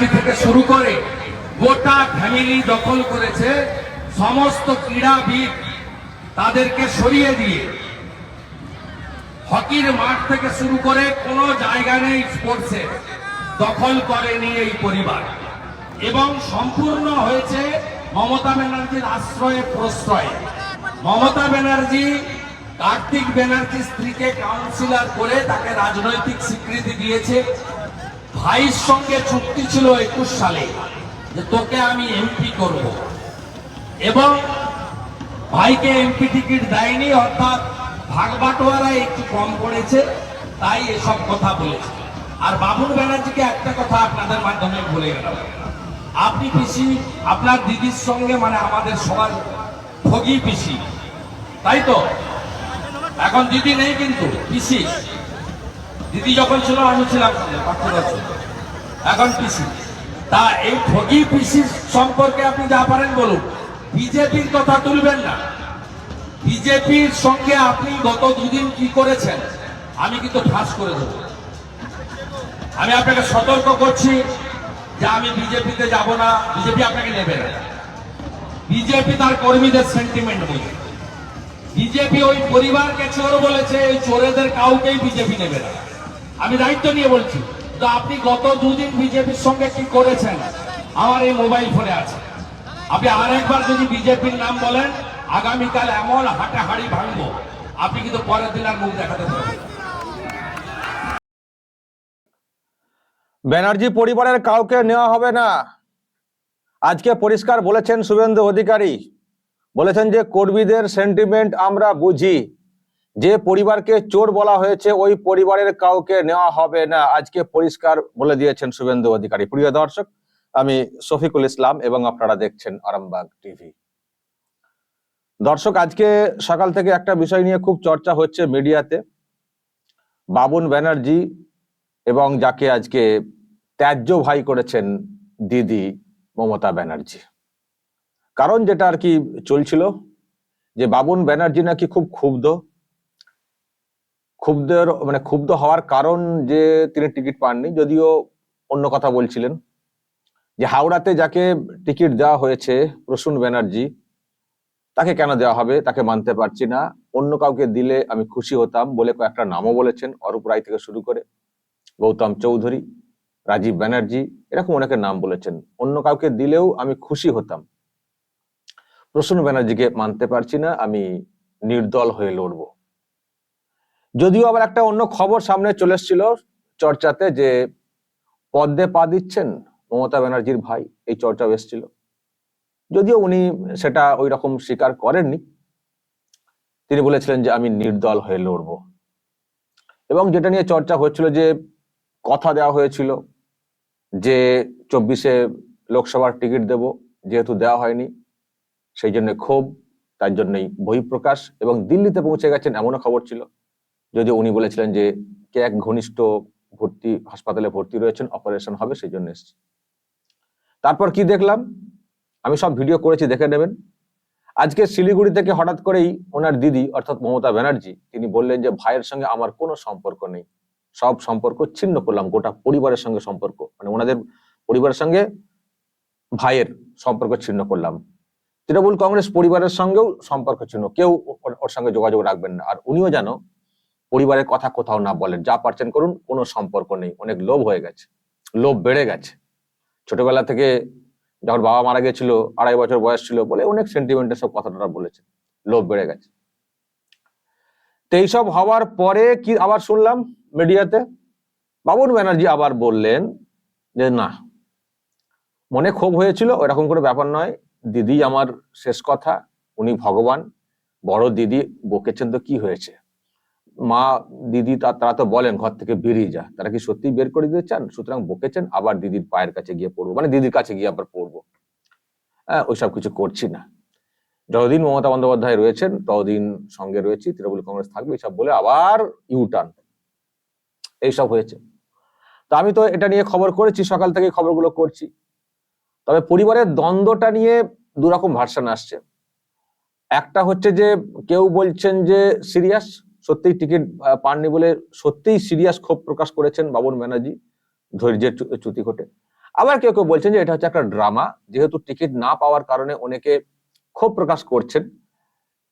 ব্যানার্জি থেকে শুরু করে গোটা ফ্যামিলি দখল করেছে, সমস্ত ক্রীড়াবিদ তাদেরকে সরিয়ে দিয়ে। হকির মাঠ থেকে শুরু করে কোনো জায়গা নেই স্পোর্টসে দখল করেনি এই পরিবার। এবং সম্পূর্ণ হয়েছে মমতা ব্যানার্জির আশ্রয়ে প্রশ্রয়ে। মমতা ব্যানার্জি, কার্তিক ব্যানার্জি স্ত্রীকে কাউন্সিলর করে তাকে রাজনৈতিক স্বীকৃতি দিয়েছে। ভাইয়ের সঙ্গে চুক্তি ছিল একুশ সালে যে তোকে আমি এমপি করব। এবং ভাইকে এমপি টিকিট দেয়নি, অর্থাৎ ভাগ বাটোয়ারা একটু কম করেছে তাই এসব কথা বলেছে। আর বাবুল ব্যানার্জিকে একটা কথা আপনাদের মাধ্যমে বলে গেলাম। আপনি পিসি, আপনার দিদির সঙ্গে মানে আমাদের সবার ভোগী পিসি। তাই তো? এখন দিদি নেই কিন্তু, পিসি। দিদি যখন ছিল, আমি ছিলাম এখন পিসি। তা এই ঠগি পিসি সম্পর্কে আপনি যা পারেন বলুন। বিজেপির কথা তুলবেন না। বিজেপির সঙ্গে আপনি গত দুদিন কি করেছেন, আমি কিন্তু ফাঁস করে দেবো। আমি আপনাকে সতর্ক করছি যে আমি বিজেপিতে যাব না, বিজেপি আপনাকে নেবে না। বিজেপি তার কর্মীদের সেন্টিমেন্ট বোঝে বিজেপি ওই পরিবারকে চোর বলেছে ওই চোরেদের কাউকেই বিজেপি নেবে না। আমি দায়িত্ব নিয়ে বলছি তো আপনি গত দুদিন বিজেপির সঙ্গে কি করেছেন? আমার এই মোবাইল ফোনে আছে। আপনি আরেকবার যদি বিজেপির নাম বলেন, আগামীকাল এমন হাটে হাড়ি ভাঙবো। আপনি কিন্তু পরের দিন আর মুখ দেখাতে পারবেন ব্যানার্জি পরিবারের কাউকে নেওয়া হবে না। আজকে পরিষ্কার বলেছেন শুভেন্দু অধিকারী। বলেছেন যে কর্মীদের সেন্টিমেন্ট আমরা বুঝি। যে পরিবারকে চোর বলা হয়েছে, ওই পরিবারের কাউকে নেওয়া হবে না। আজকে পরিষ্কার বলে দিয়েছেন শুভেন্দু অধিকারী। প্রিয় দর্শক, আমি শফিকুল ইসলাম এবং আপনারা দেখছেন আরামবাগ টিভি। দর্শক, আজকে সকাল থেকে একটা বিষয় নিয়ে খুব চর্চা হচ্ছে মিডিয়াতে। বাবুন ব্যানার্জি এবং যাকে আজকে ত্যায্য ভাই করেছেন দিদি মমতা ব্যানার্জি। কারণ যেটা আর কি চলছিল, যে বাবুন ব্যানার্জি নাকি খুব ক্ষুব্ধ ক্ষুব্ধের মানে ক্ষুব্ধ হওয়ার কারণ যে তিনি টিকিট পাননি, যদিও অন্য কথা বলছিলেন। যে হাওড়াতে যাকে টিকিট দেওয়া হয়েছে, প্রসূন ব্যানার্জি, তাকে কেন দেওয়া হবে, তাকে মানতে পারছি না। অন্য কাউকে দিলে আমি খুশি হতাম বলে কয়েকটা নামও বলেছেন, অরূপ রায় থেকে শুরু করে গৌতম চৌধুরী, রাজীব ব্যানার্জি, এরকম অনেকের নাম বলেছেন। অন্য কাউকে দিলেও আমি খুশি হতাম। প্রসূন ব্যানার্জিকে মানতে পারছি না, আমি নির্দল হয়ে লড়বো। যদিও আবার একটা অন্য খবর সামনে চলে এসেছিল চর্চাতে যে পদ্মে পা দিচ্ছেন মমতা ব্যানার্জির ভাই, এই চর্চাও এসেছিল। যদিও উনি সেটা ওই রকম স্বীকার করেননি। তিনি বলেছিলেন যে আমি নির্দল হয়ে লড়বো। এবং যেটা নিয়ে চর্চা হচ্ছিল যে কথা দেওয়া হয়েছিল যে চব্বিশে লোকসভার টিকিট দেব, যেহেতু দেওয়া হয়নি, সেই জন্য ক্ষোভ, তার জন্যই বহিঃপ্রকাশ এবং দিল্লিতে পৌঁছে গেছেন এমনও খবর ছিল। যদিও উনি বলেছিলেন যে কে এক ঘনিষ্ঠ ভর্তি, হাসপাতালে ভর্তি রয়েছেন, অপারেশন হবে, সেই জন্য এসেছি। তারপর কি দেখলাম? আমি সব ভিডিও করেছি, দেখে নেবেন। আজকে শিলিগুড়ি থেকে হঠাৎ করেই ওনার দিদি, অর্থাৎ মমতা ব্যানার্জি, তিনি বললেন যে ভাইয়ের সঙ্গে আমার কোনো সম্পর্ক নেই। সব সম্পর্ক ছিন্ন করলাম, গোটা পরিবারের সঙ্গে সম্পর্ক। মানে ওনাদের পরিবারের সঙ্গে ভাইয়ের সম্পর্ক ছিন্ন করলাম। তৃণমূল কংগ্রেস পরিবারের সঙ্গেও সম্পর্ক ছিন্ন, কেউ ওর সঙ্গে যোগাযোগ রাখবেন না। আর উনিও যেন পরিবারের কথা কোথাও না বলেন। যা পারছেন করুন, কোনো সম্পর্ক নেই। অনেক লোভ হয়ে গেছে। লোভ বেড়ে গেছে। ছোটবেলা থেকে যখন বাবা মারা গেছিল আড়াই বছর বয়স ছিল বলে অনেক সেন্টিমেন্টের সব কথাটা বলেছে লোভ বেড়ে গেছে। তো এইসব হওয়ার পরে কি আবার শুনলাম মিডিয়াতে? বাবুন ব্যানার্জি আবার বললেন যে, না, মনে ক্ষোভ হয়েছিল এরকম কোনো ব্যাপার নয়। দিদি আমার শেষ কথা, উনি ভগবান। বড় দিদি বকেছেন তো কি হয়েছে? মা, দিদি তারা তো বলেন ঘর থেকে বেরিয়ে যা। তারা কি সত্যি বের করে দিতে চান? সুতরাং বকেছেন, আবার দিদির পায়ের কাছে গিয়ে পড়ব। মানে দিদির কাছে গিয়ে আবার পড়ব। হ্যাঁ ওইসব কিছু করছি না। যতদিন মমতা বন্দ্যোপাধ্যায় রয়েছেন, ততদিন সঙ্গে রয়েছি, তৃণমূল কংগ্রেস থাকবে এইসব বলে আবার ইউটার্ন এইসব হয়েছে। তো আমি তো এটা নিয়ে খবর করেছি, সকাল থেকে খবরগুলো করছি। তবে পরিবারের দ্বন্দ্বটা নিয়ে দুরকম ভার্সন আসছে। একটা হচ্ছে যে, কেউ বলছেন যে সিরিয়াস সত্যিই টিকিট পাননি বলে সত্যিই সিরিয়াস ক্ষোভ প্রকাশ করেছেন বাবুন ব্যানার্জি ধৈর্যের চ্যুতি ঘটে। আবার কেউ কেউ বলছেন যে এটা হচ্ছে একটা ড্রামা যেহেতু টিকিট না পাওয়ার কারণে অনেকে ক্ষোভ প্রকাশ করছেন।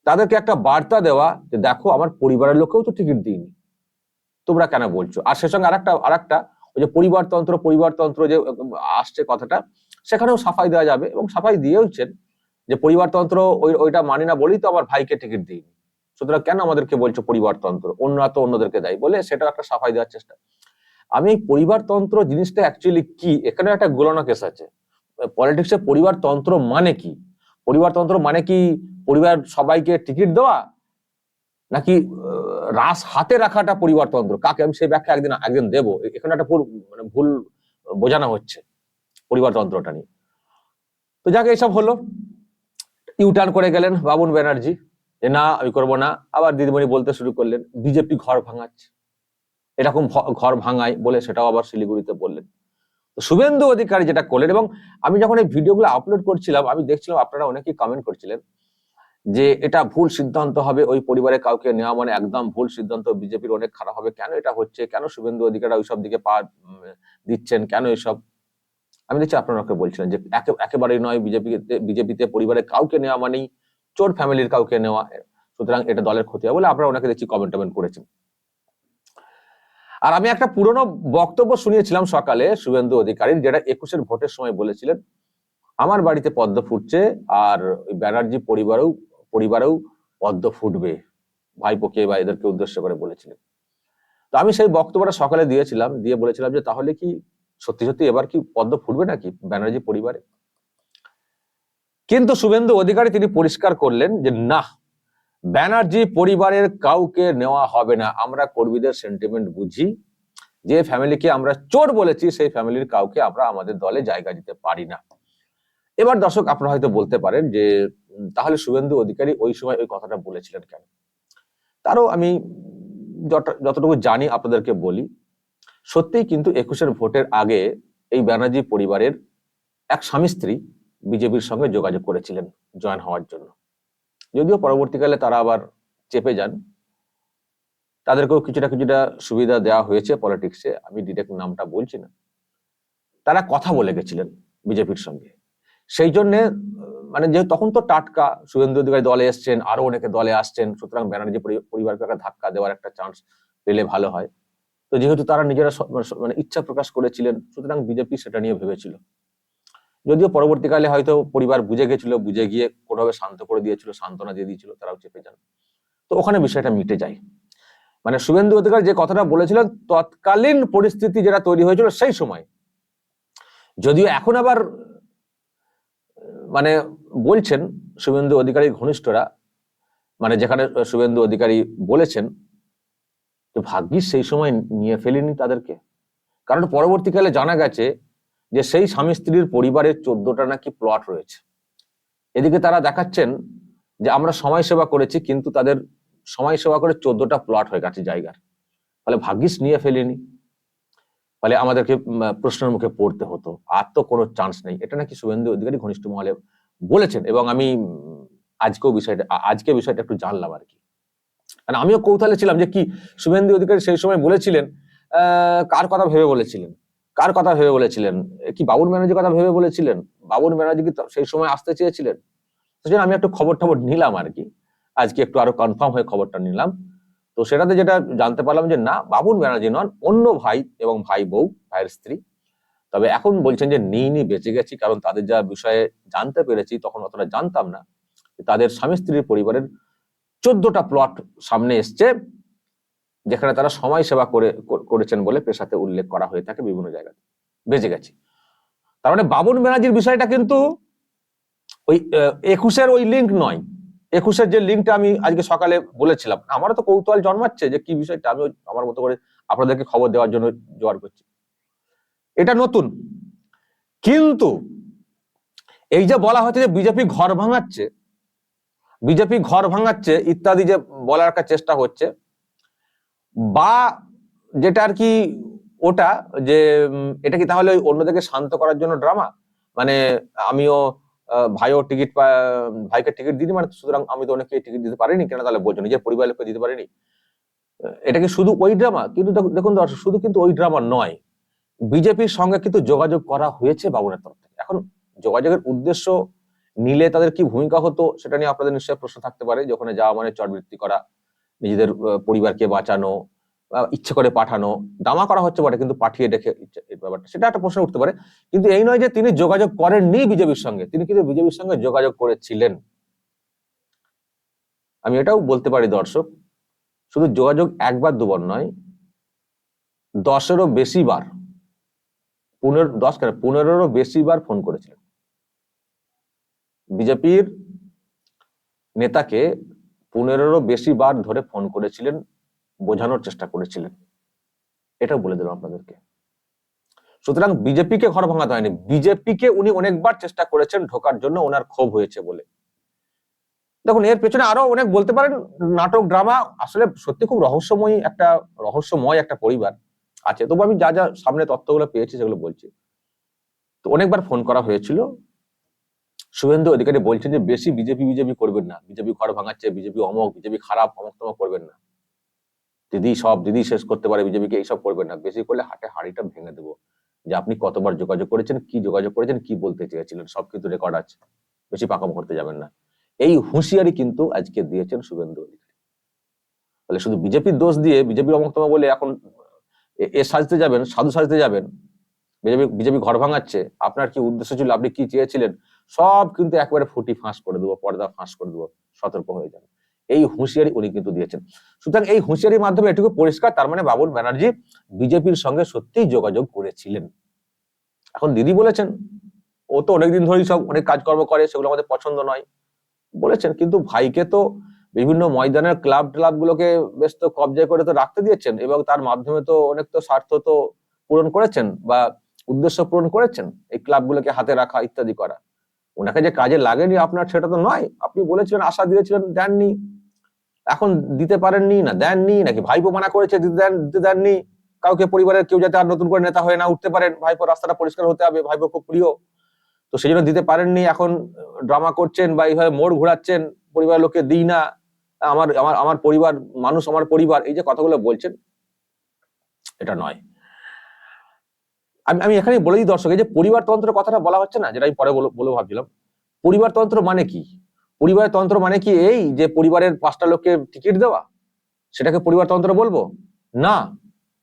তাদেরকে একটা বার্তা দেওয়া যে দেখো, আমার পরিবারের লোকেও তো টিকিট দিইনি। তোমরা কেন বলছো? আর সে সঙ্গে আরেকটা আরেকটা, ওই যে পরিবারতন্ত্র পরিবারতন্ত্র যে আসছে কথাটা, সেখানেও সাফাই দেওয়া যাবে এবং সাফাই দিয়েওছেন যে পরিবারতন্ত্র ওই, ওইটা মানি না বলেই তো আমার ভাইকে টিকিট দিইনি। সুতরাং কেন আমাদেরকে বলছো পরিবারতন্ত্র অন্যরা তো অন্যদেরকে দেয়। বলে সেটা একটা সাফাই দেওয়ার চেষ্টা। আমি পরিবারতন্ত্র জিনিসটা অ্যাকচুয়ালি কি? এখানে একটা গোলনা কেস আছে। পলিটিক্সে পরিবারতন্ত্র মানে কি? পরিবারতন্ত্র মানে কি পরিবার সবাইকে টিকিট দেওয়া? নাকি রাস হাতে রাখাটা পরিবারতন্ত্র কাকে? আমি সেই ব্যাখ্যা একদিন একদিন দেবো। এখানে একটা ভুল মানে ভুল বোঝানো হচ্ছে পরিবারতন্ত্রটা নিয়ে। তো যাকে এসব হলো। ইউটার্ন করে গেলেন বাবুন ব্যানার্জি। যে, না, আমি করব না। আবার দিদিমণি বলতে শুরু করলেন, বিজেপি ঘর ভাঙাচ্ছে। এরকম ঘর ভাঙায় বলে সেটাও আবার শিলিগুড়িতে বললেন। শুভেন্দু অধিকারী যেটা করলেন, এবং আমি যখন এই ভিডিওগুলো আপলোড করছিলাম, আমি দেখছিলাম আপনারা অনেকেই কমেন্ট করছিলেন যে, এটা ভুল সিদ্ধান্ত হবে, ওই পরিবারে কাউকে নেওয়া মানে একদম ভুল সিদ্ধান্ত, বিজেপির অনেক খারাপ হবে। কেন এটা হচ্ছে? কেন শুভেন্দু অধিকারী ওইসব দিকে পা দিচ্ছেন? কেন এসব? আমি দেখছি আপনারা বলছিলেন যে, একে- একেবারেই নয়, বিজেপিতে বিজেপিতে পরিবারে কাউকে নেওয়া মানেই চোর ফ্যামিলির কাউকে নেওয়া, সুতরাং এটা দলের ক্ষতি হবে বলে আমরা ওনাকে দেখছি কমেন্ট টমেন্ট করেছেন। আর আমি একটা পুরনো বক্তব্য শুনিয়েছিলাম সকালে শুভেন্দু অধিকারীর, যেটা একুশের ভোটের সময় বলেছিলেন, আমার বাড়িতে পদ্ম ফুটছে আর ব্যানার্জি পরিবারেও পরিবারেও পদ্ম ফুটবে। ভাইপোকে বা এদেরকে উদ্দেশ্য করে বলেছিলেন। তো আমি সেই বক্তব্যটা সকালে দিয়েছিলাম, দিয়ে বলেছিলাম যে তাহলে কি সত্যি সত্যি এবার কি পদ্ম ফুটবে নাকি ব্যানার্জি পরিবারে? কিন্তু শুভেন্দু অধিকারী তিনি পরিষ্কার করলেন যে, না, ব্যানার্জি পরিবারের কাউকে নেওয়া হবে না। আমরা কর্মীদের সেন্টিমেন্ট বুঝি। যে ফ্যামিলিকে আমরা চোর বলেছি, সেই ফ্যামিলির কাউকে আমরা আমাদের দলে জায়গা দিতে পারি না। এবার দর্শক, আপনারা হয়তো বলতে পারেন যে তাহলে শুভেন্দু অধিকারী ওই সময় ওই কথাটা বলেছিলেন কেন? তারও আমি যত- যতটুকু জানি আপনাদেরকে বলি, সত্যিই কিন্তু একুশের ভোটের আগে এই ব্যানার্জি পরিবারের এক স্বামী স্ত্রী বিজেপির সঙ্গে যোগাযোগ করেছিলেন জয়েন হওয়ার জন্য। যদিও পরবর্তীকালে তারা আবার চেপে যান। তাদেরকেও কিছুটা কিছুটা সুবিধা দেওয়া হয়েছে পলিটিক্সে, আমি ডিরেক্ট নামটা বলছি না। তারা কথা বলে গেছিলেন বিজেপির সঙ্গে। সেই জন্য মানে যে তখন তো টাটকা, শুভেন্দু অধিকারী দলে এসছেন আরও অনেকে দলে আসছেন, সুতরাং ব্যানার্জি পরি- পরিবারকে একটা ধাক্কা দেওয়ার একটা চান্স পেলে ভালো হয়। তো যেহেতু তারা নিজেরা মানে ইচ্ছা প্রকাশ করেছিলেন, সুতরাং বিজেপি সেটা নিয়ে ভেবেছিল। যদিও পরবর্তীকালে হয়তো পরিবার বুঝে গেছিল, বুঝে গিয়ে কোনোভাবে শান্ত করে দিয়েছিল, সান্ত্বনা দিয়ে দিয়েছিল, তারাও চেপে যান তো ওখানে বিষয়টা মিটে যায়। মানে শুভেন্দু অধিকার যে কথাটা বলেছিলেন, তৎকালীন পরিস্থিতি যেটা তৈরি হয়েছিল সেই সময়। যদিও এখন আবার মানে বলছেন শুভেন্দু অধিকারীর ঘনিষ্ঠরা মানে যেখানে শুভেন্দু অধিকারী বলেছেন ভাগ্যিস সেই সময় নিয়ে ফেলেনি তাদেরকে। কারণ পরবর্তীকালে জানা গেছে যে সেই স্বামী স্ত্রীর পরিবারের চোদ্দটা নাকি প্লট রয়েছে। এদিকে তারা দেখাচ্ছেন যে আমরা সমাজ সেবা করেছি, কিন্তু তাদের সমাজ সেবা করে চোদ্দটা প্লট হয়ে গেছে জায়গার। ফলে ভাগ্যিস নিয়ে ফেলিনি। ফলে আমাদেরকে প্রশ্নের মুখে পড়তে হতো। আর তো কোনো চান্স নেই। এটা নাকি শুভেন্দু অধিকারী ঘনিষ্ঠ মহলে বলেছেন, এবং আমি আজকেও বিষয়টা আজকে বিষয়টা একটু জানলাম আর কি। কারণ আমিও কৌতূহলে ছিলাম যে কি শুভেন্দু অধিকারী সেই সময় বলেছিলেন কার কথা ভেবে বলেছিলেন? কার কথা ভেবে বলেছিলেন? কি বাবুর ব্যানার্জির কথা ভেবে বলেছিলেন? বাবুর ব্যানার্জি কি সেই সময় আসতে চেয়েছিলেন? সেজন্য আমি একটু খবর টবর নিলাম আর কি। আজকে একটু আরও কনফার্ম হয়ে খবরটা নিলাম। তো সেটাতে যেটা জানতে পারলাম যে না বাবুন ব্যানার্জি নন, অন্য ভাই এবং ভাই বউ, ভাইয়ের স্ত্রী। তবে এখন বলছেন যে নিই নি বেঁচে গেছি, কারণ তাদের যা বিষয়ে জানতে পেরেছি, তখন অতটা জানতাম না। তাদের স্বামী স্ত্রীর পরিবারের চোদ্দটা প্লট সামনে এসছে। যেখানে তারা সময় সেবা করে করেছেন বলে পেশাতে উল্লেখ করা হয়ে থাকে বিভিন্ন জায়গাতে বেঁচে গেছি। তার মানে বাবুন ব্যানার্জির বিষয়টা কিন্তু ওই একুশের ওই লিঙ্ক নয়। একুশের যে লিঙ্কটা আমি আজকে সকালে বলেছিলাম। আমারও তো কৌতূহল জন্মাচ্ছে যে কি বিষয়টা আমি আমার মতো করে আপনাদেরকে খবর দেওয়ার জন্য জোয়ার করছি। এটা নতুন। কিন্তু এই যে বলা হচ্ছে যে বিজেপি ঘর ভাঙাচ্ছে, বিজেপি ঘর ভাঙাচ্ছে, ইত্যাদি যে বলার চেষ্টা হচ্ছে বা যেটা আর কি ওটা যে এটা কি তাহলে ওই অন্যদেরকে শান্ত করার জন্য ড্রামা মানে আমিও ভাইও টিকিট ভাইকে টিকিট দিদি মানে সুতরাং আমি তো অনেকে টিকিট দিতে পারিনি কেন তাহলে বলছো, নিজের পরিবারের লোককে দিতে পারিনি। এটা কি শুধু ওই ড্রামা কিন্তু দেখুন- দর্শক, শুধু কিন্তু ওই ড্রামা নয়। বিজেপির সঙ্গে কিন্তু যোগাযোগ করা হয়েছে বাবুনের তরফ থেকে। এখন যোগাযোগের উদ্দেশ্য নিলে তাদের কি ভূমিকা হতো, সেটা নিয়ে আপনাদের নিশ্চয়ই প্রশ্ন থাকতে পারে, যে ওখানে যাওয়া মানে চটবৃত্তি করা। নিজেদের পরিবারকে বাঁচানো ইচ্ছে করে পাঠানো, দামা করা হচ্ছে বটে, কিন্তু পাঠিয়ে ইচ্ছে- ব্যাপারটা। সেটা একটা প্রশ্ন উঠতে পারে। কিন্তু এই নয় যে তিনি যোগাযোগ করেননি বিজেপির সঙ্গে, তিনি কিন্তু বিজেপির সঙ্গে যোগাযোগ করেছিলেন। আমি এটাও বলতে পারি, দর্শক, শুধু যোগাযোগ একবার দুবার নয়, দশেরও বেশি বার, পনেরো, দশ কেন, পনেরোরও বেশি বার ফোন করেছিলেন। বিজেপির নেতাকে পনেরোরও বেশি বার ধরে ফোন করেছিলেন, বোঝানোর চেষ্টা করেছিলেন। এটা বলে দিলাম আপনাদেরকে। সুতরাং বিজেপিকে ঘর ভাঙাতে হয়নি। বিজেপিকে উনি অনেকবার চেষ্টা করেছেন ঢোকার জন্য, ওনার ক্ষোভ হয়েছে বলে। দেখুন, এর পেছনে আরও অনেক বলতে পারেন, নাটক, ড্রামা, আসলে সত্যি খুব রহস্যময়ী একটা, রহস্যময় একটা পরিবার আছে। তবু আমি যা যা সামনে তথ্যগুলো পেয়েছি সেগুলো বলছি। তো অনেকবার ফোন করা হয়েছিল শুভেন্দু অধিকারী বলছেন যে, বেশি বিজেপি বিজেপি করবেন না। বিজেপি ঘর ভাঙাচ্ছে, বিজেপি অমক, বিজেপি খারাপ, অমক তমক করবেন না। দিদি সব, দিদি শেষ করতে পারে, বিজেপিকে এইসব করবেন না। বেশি করলে হাটে হাড়িটা ভেঙে দেবো। যে আপনি কতবার যোগাযোগ করেছেন, কি যোগাযোগ করেছেন, কি বলতে চেয়েছিলেন, সব কিন্তু রেকর্ড আছে। বেশি পাকামো করতে যাবেন না। এই হুঁশিয়ারি কিন্তু আজকে দিয়েছেন শুভেন্দু অধিকারী। তাহলে শুধু বিজেপির দোষ দিয়ে বিজেপির অমুকতম বলে এখন এ সাজতে যাবেন, সাধু সাজতে যাবেন। বিজেপি বিজেপি ঘর ভাঙাচ্ছে। আপনার কি উদ্দেশ্য ছিল, আপনি কি চেয়েছিলেন? সব কিন্তু একবারে ফুটি ফাঁস করে দেবো, পর্দা ফাঁস করে দেবো, সতর্ক হয়ে যাবে। এই হুঁশিয়ারি উনি কিন্তু দিয়েছেন। সুতরাং এই হুঁশিয়ারির মাধ্যমে এটুকু পরিষ্কার, তার মানে বাবুল ব্যানার্জি বিজেপির সঙ্গে সত্যিই যোগাযোগ করেছিলেন। এখন দিদি বলেছেন, ও তো অনেকদিন ধরেই সব অনেক কাজকর্ম করে, সেগুলো আমাদের পছন্দ নয়। বলেছেন, কিন্তু ভাইকে তো বিভিন্ন ময়দানের ক্লাব ক্লাব গুলোকে বেশ তো কবজায় করে তো রাখতে দিয়েছেন এবং তার মাধ্যমে তো অনেক তো স্বার্থ তো পূরণ করেছেন বা উদ্দেশ্য পূরণ করেছেন এই ক্লাবগুলোকে হাতে রাখা ইত্যাদি করা। ওনাকে যে কাজে লাগেনি আপনার সেটা তো নয়। আপনি বলেছিলেন, আশা দিয়েছিলেন, দেননি। এখন দিতে পারেননি না দেননি, নাকি ভাইপো মানা করেছে, দিতে দেন, দিতে দেননি। কাউকে পরিবারের কেউ যাতে আর নতুন করে নেতা হয়ে না উঠতে পারেন। ভাইপো রাস্তাটা পরিষ্কার হতে হবে, ভাইপো খুব প্রিয়। তো সেই জন্য দিতে পারেননি, এখন ড্রামা করছেন বা এইভাবে মোড় ঘোরাচ্ছেন, পরিবারের লোককে দিই না। আমার আমার আমার পরিবার, মানুষ আমার পরিবার, এই যে কথাগুলো বলছেন, এটা নয়। আমি আমি এখানে বলে দিই দর্শক যে পরিবারতন্ত্র কথাটা বলা হচ্ছে না, যেটা আমি পরে বলে ভাবছিলাম। পরিবারতন্ত্র মানে কি? পরিবারতন্ত্র মানে কি এই যে পরিবারের পাঁচটা লোককে টিকিট দেওয়া? সেটাকে পরিবারতন্ত্র বলব? না।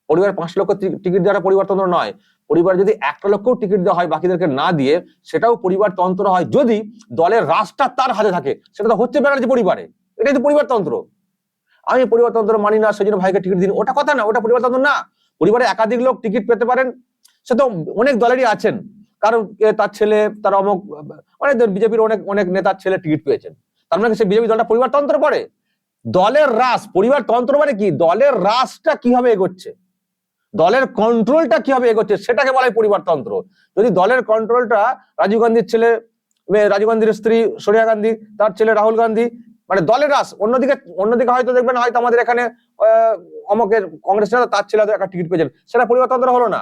পরিবার পাঁচ লক্ষ টিকিট দেওয়াটা পরিবারতন্ত্র নয়। পরিবার যদি একটা লক্ষও টিকিট দেওয়া হয়, বাকিদেরকে না দিয়ে, সেটাও পরিবারতন্ত্র হয় যদি দলের রাজটা তার হাতে থাকে। সেটা তো হচ্ছে ব্যানার্জি পরিবারে। এটাই তো পরিবারতন্ত্র আমি পরিবারতন্ত্র মানি না সেই জন্য ভাইকে টিকিট দিন ওটা কথা না, ওটা পরিবারতন্ত্র না। পরিবারে একাধিক লোক টিকিট পেতে পারেন। সে তো অনেক দলেরই আছেন। কারণ তার ছেলে, তার অমুক অনেক বিজেপির অনেক অনেক নেতার ছেলে টিকিট পেয়েছেন। তার মানে সে বিজেপি দলটা পরিবারতন্ত্র পড়ে? দলের রাস পরিবারতন্ত্র মানে কি? দলের রাসটা কীভাবে এগোচ্ছে? দলের কন্ট্রোলটা কীভাবে এগোচ্ছে? সেটাকে বলা হয় পরিবারতন্ত্র যদি দলের কন্ট্রোলটা রাজীব গান্ধীর ছেলে রাজীব গান্ধীর স্ত্রী সোনিয়া গান্ধী, তার ছেলে রাহুল গান্ধী মানে দলের রাস, অন্যদিকে অন্যদিকে হয়তো দেখবেন হয়তো আমাদের এখানে অমকের কংগ্রেস নেতা, তার ছেলে একটা টিকিট পেয়েছেন। সেটা পরিবারতন্ত্র হলো না।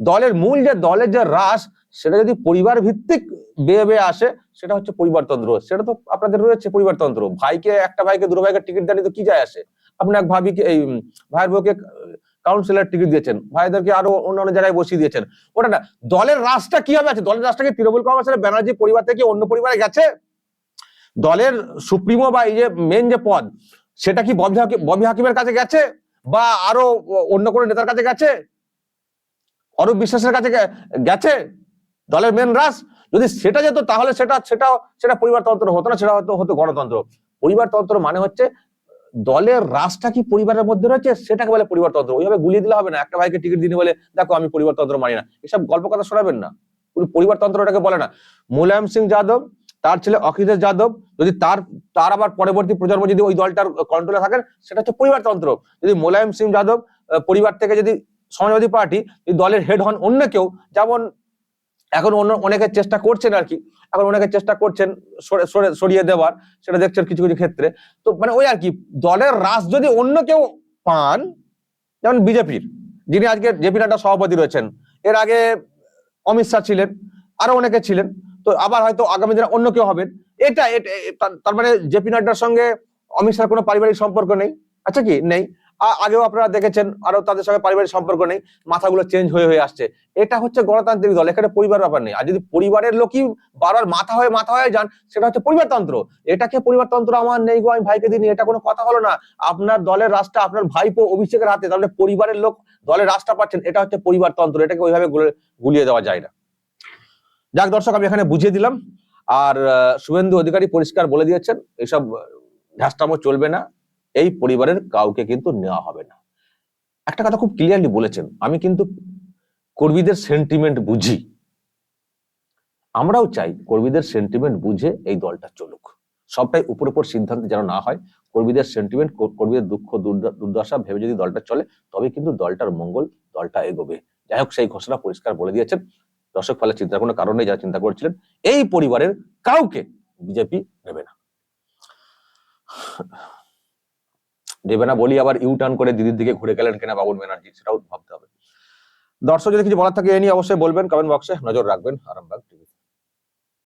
দলের মূল যে দলের যে রাস সেটা যদি পরিবার ভিত্তিক বেয়ে বেয়ে আসে, সেটা হচ্ছে পরিবারতন্ত্র। সেটা তো আপনাদের রয়েছে পরিবারতন্ত্র। ভাইকে, একটা ভাইকে, দুটো ভাইকে টিকিট দেন তো কি যায় আসে? আপনি এক ভাবিকে, এই ভাইয়ের বউকে কাউন্সিলর টিকিট দিয়েছেন, ভাইদেরকে আরও অন্যান্য জায়গায় বসিয়ে দিয়েছেন। ওটা না, দলের রাসটা কীভাবে আছে? দলের রাসটা কি তৃণমূল কংগ্রেসের ব্যানার্জি পরিবার থেকে অন্য পরিবারে গেছে? দলের সুপ্রিমো বা এই যে মেন যে পদ, সেটা কি ববি হাকিমের কাছে গেছে? বা আরও অন্য কোনো নেতার কাছে গেছে? অরূপ বিশ্বাসের কাছে গেছে? দলের মেন রাস যদি সেটা যেত, তাহলে সেটা সেটা সেটা পরিবারতন্ত্র হতো না, সেটা হতো হতো গণতন্ত্র। পরিবারতন্ত্র মানে হচ্ছে, দলের রাসটা কি পরিবারের মধ্যে রয়েছে? সেটাকে বলে পরিবারতন্ত্র। ওইভাবে গুলিয়ে দিলে হবে না। একটা ভাইকে টিকিট দিনে বলে, দেখো, আমি পরিবারতন্ত্র মানি না। এসব গল্প কথা শোনাবেন না। পুরো পরিবারতন্ত্র ওটাকে বলে না। মুলায়ম সিং যাদব, তার ছেলে অখিলেশ যাদব, যদি তার তার আবার পরবর্তী প্রজন্ম যদি ওই দলটার কন্ট্রোলে থাকেন, সেটা হচ্ছে পরিবারতন্ত্র। যদি মোলায়েম সিং যাদব পরিবার থেকে যদি সমাজবাদী পার্টি দলের হেড হন অন্য কেউ, যেমন এখন অন্য অনেকে চেষ্টা করছেন আর কি, এখন অনেকে চেষ্টা করছেন সরে- সরে- সরিয়ে দেওয়ার, সেটা দেখছেন কিছু কিছু ক্ষেত্রে। তো মানে ওই আর কি, দলের রাস যদি অন্য কেউ পান, যেমন বিজেপির, যিনি আজকে জেপি নাড্ডা সভাপতি রয়েছেন, এর আগে অমিত শাহ ছিলেন, আরও অনেকে ছিলেন, তো আবার হয়তো আগামী দিনে অন্য কেউ হবেন, এটা তার- মানে জেপি নাড্ডার সঙ্গে অমিত শাহ কোনো পারিবারিক সম্পর্ক নেই? আচ্ছা কি, নেই। আগেও আপনারা দেখেছেন আরও তাদের সঙ্গে পারিবারিক সম্পর্ক নেই, মাথাগুলো চেঞ্জ হয়ে হয়ে আসছে। এটা হচ্ছে গণতান্ত্রিক দল, এখানে পরিবার ব্যাপার নেই। আর যদি পরিবারের লোকই বারবার মাথা হয়ে মাথা হয়ে যান, সেটা হচ্ছে পরিবারতন্ত্র। এটাকে পরিবারতন্ত্র আমার নেই গো, আমি ভাইকে দিইনি, এটা কোনো কথা হলো না। আপনার দলের রাস্তা, আপনার ভাইপো অভিষেকের হাতে, তাহলে পরিবারের লোক দলের রাস্তা পাচ্ছেন, এটা হচ্ছে পরিবারতন্ত্র, এটাকে ওইভাবে গুলে- গুলিয়ে দেওয়া যায় না। যাক দর্শক, আমি এখানে বুঝিয়ে দিলাম। আর শুভেন্দু অধিকারী পরিষ্কার বলে দিয়েছেন, এসব ঢাসটামো চলবে না। এই পরিবারের কাউকে কিন্তু নেওয়া হবে না। একটা কথা খুব ক্লিয়ারলি বলেছেন, আমি কিন্তু কর্মীদের সেন্টিমেন্ট বুঝি। আমরাও চাই কর্মীদের সেন্টিমেন্ট বুঝে এই দলটা চলুক। সবটাই উপর উপর সিদ্ধান্ত যেন না হয়, কর্মীদের সেন্টিমেন্ট কর্মীদের দুঃখ দুর্দশা ভেবে যদি দলটা চলে তবে কিন্তু দলটার মঙ্গল, দলটা এগোবে। যাই হোক, সেই ঘোষণা পরিষ্কার বলে দিয়েছেন। দর্শক ফলে চিন্তার কোনো কারণ যারা চিন্তা করছিলেন, এই পরিবারের কাউকে বিজেপি নেবে না। দেবে না বলি আবার ইউ টার্ন করে দিদির দিকে ঘুরে গেলেন কিনা বাবুল ব্যানার্জি, সেটাও ভাবতে হবে। দর্শক যদি কিছু বলার থাকে এ নিয়ে অবশ্যই বলবেন কমেন্ট বক্সে নজর রাখবেন, আরামবাগ TV